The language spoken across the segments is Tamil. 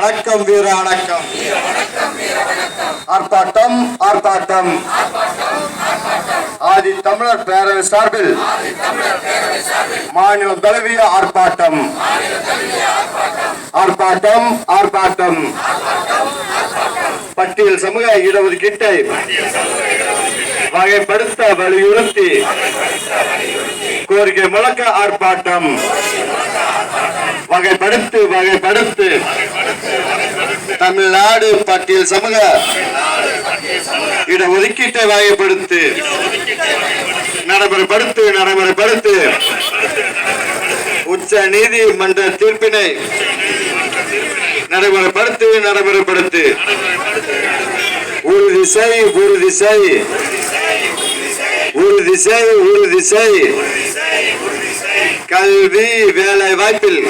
வணக்கம் வீர வணக்கம். ஆர்ப்பாட்டம் ஆர்ப்பாட்டம். ஆதி தமிழர் பேரவை சார்பில் மாநில தலைவிய ஆர்ப்பாட்டம். ஆர்ப்பாட்டம் ஆர்ப்பாட்டம். பட்டியல் சமூக இடஒதுக்கீட்டை வகைப்படுத்த வலியுறுத்தி கோரிக்கை முழக்க ஆர்ப்பாட்டம். வகைப்படுத்து வகைப்படுத்து. தமிழ்நாடு பட்டியல் சமூக இடஒதுக்கீட்டை வகைப்படுத்து நடைமுறைப்படுத்து நடைமுறைப்படுத்து. உச்ச நீதிமன்ற தீர்ப்பினை நடைமுறைப்படுத்து நடைமுறைப்படுத்து. உறுதி செய் உறுதி செய். உறுதி செய் உறுதி செய். கல்வி வேலை வாய்ப்பில்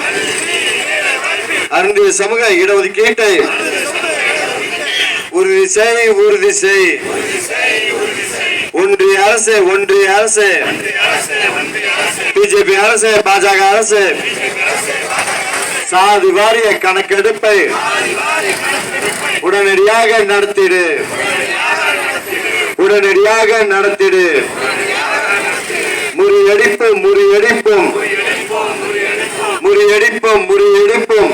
அருந்திய சமூக இடஒதுக்கீட்டை உறுதி செய் உறுதி செய் ஒன்றிய அரசு ஒன்றிய அரசு. பிஜேபி அரசு பாஜக அரசு. சாதி வாரிய கணக்கெடுப்பை உடனடியாக நடத்திடு. உடனடியாக நடத்திடு. முறியடிப்பும் முறியடிப்பும். முறியடிப்பும் முறியடிப்பும்.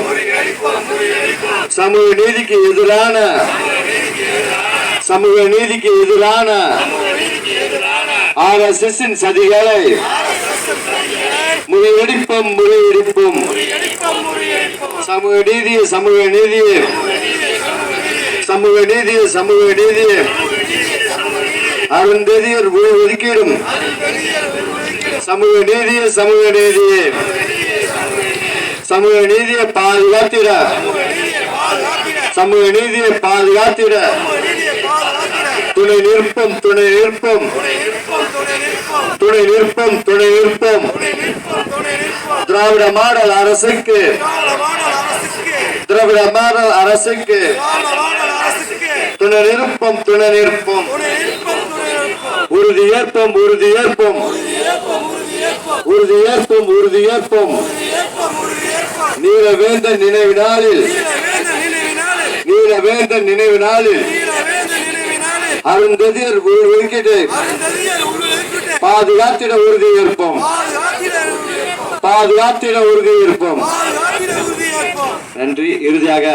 சமூக நீதிக்கு எதிரான சமூக நீதிக்கு எதிரான ஆர் எஸ் எஸ் சதிகளை முறியடிப்போம் முறியடிப்போம். சமூக நீதி சமூக நீதி சமூக நீதி சமூக நீதி அருந்ததியர் ஒதுக்கீடும். சமூக நீதி சமூக நீதி சமூக நீதியை பாதுகாத்திட. சமூக நீதியை பாதுகாத்திட. துணை நிற்போம் துணை நிற்போம். துணை நிற்போம் துணை நிற்போம். திராவிட மாடல் அரசுக்கு. திராவிட மாடல் அரசுக்கு. துணை நிற்போம் துணை நிற்போம். உறுதி ஏற்போம் உறுதி ஏற்போம். உறுதி ஏற்போம் உறுதி ஏற்போம். நீலவேந்தன் நினைவு நாளில் நீலவேந்தன் நினைவு நாளில் அருந்ததியர் ஒதுக்கீட்டை பாதுகாத்திட உறுதி ஏற்போம். பாதுகாத்திட உறுதி ஏற்போம். நன்றி. இறுதியாக